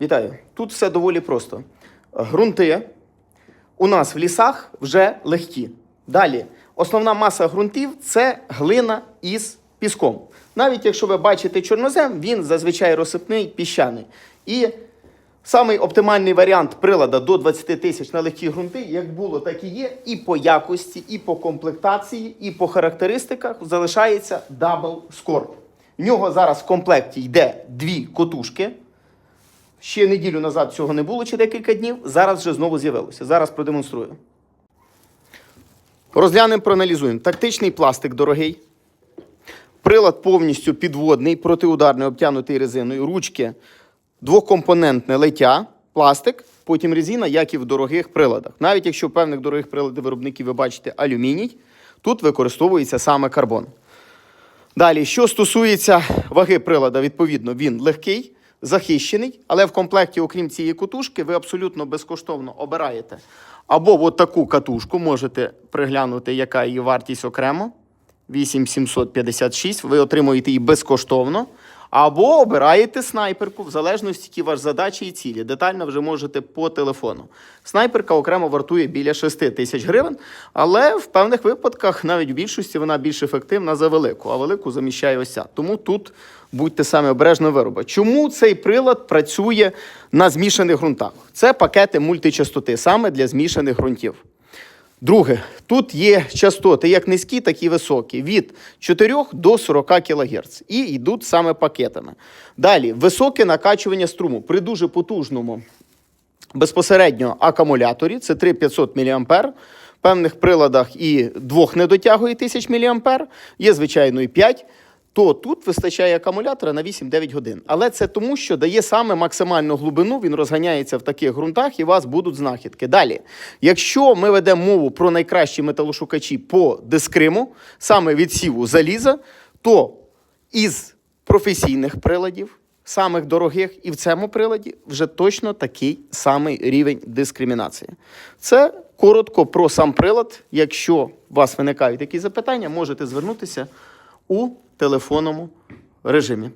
Вітаю. Тут все доволі просто. Грунти у нас в лісах вже легкі. Далі, основна маса ґрунтів це глина із піском. Навіть якщо ви бачите чорнозем, він зазвичай розсипний піщаний. І самий оптимальний варіант прилада до 20 тисяч на легкі ґрунти, як було, так і є. І по якості, і по комплектації, і по характеристиках залишається Double Scorp. В нього зараз в комплекті йде дві котушки. Ще неділю назад цього не було чи декілька днів. Зараз вже знову з'явилося. Зараз продемонструю. Розглянемо, проаналізуємо. Тактичний пластик дорогий. Прилад повністю підводний, протиударний, обтянутий резиною. Ручки двокомпонентне лиття, пластик, потім резина, як і в дорогих приладах. Навіть якщо в певних дорогих приладів виробників ви бачите алюміній, тут використовується саме карбон. Далі, що стосується ваги прилада, відповідно, він легкий, захищений, але в комплекті, окрім цієї катушки, ви абсолютно безкоштовно обираєте або от таку катушку, можете приглянути, яка її вартість окремо. 8756, ви отримуєте її безкоштовно. Або обираєте снайперку, в залежності, які ваші задачі і цілі. Детально вже можете по телефону. Снайперка окремо вартує біля 6 тисяч гривень, але в певних випадках, навіть в більшості, вона більш ефективна за велику, а велику заміщає ось ця. Тому тут будьте саме обережно вироби. Чому цей прилад працює на змішаних ґрунтах? Це пакети мультичастоти, саме для змішаних ґрунтів. Друге, тут є частоти як низькі, так і високі, від 4 до 40 кГц. І йдуть саме пакетами. Далі, високе накачування струму при дуже потужному безпосередньо акумуляторі, це 3500 мА. В певних приладах і двох не дотягує 1000 мА, є, звичайно, і 5 то тут вистачає акумулятора на 8-9 годин. Але це тому, що дає саме максимальну глибину, він розганяється в таких ґрунтах і у вас будуть знахідки. Далі, якщо ми ведемо мову про найкращі металошукачі по дискриму, саме відсіву заліза, то із професійних приладів, самих дорогих, і в цьому приладі вже точно такий самий рівень дискримінації. Це коротко про сам прилад. Якщо у вас виникають якісь запитання, можете звернутися у телефонному режимі.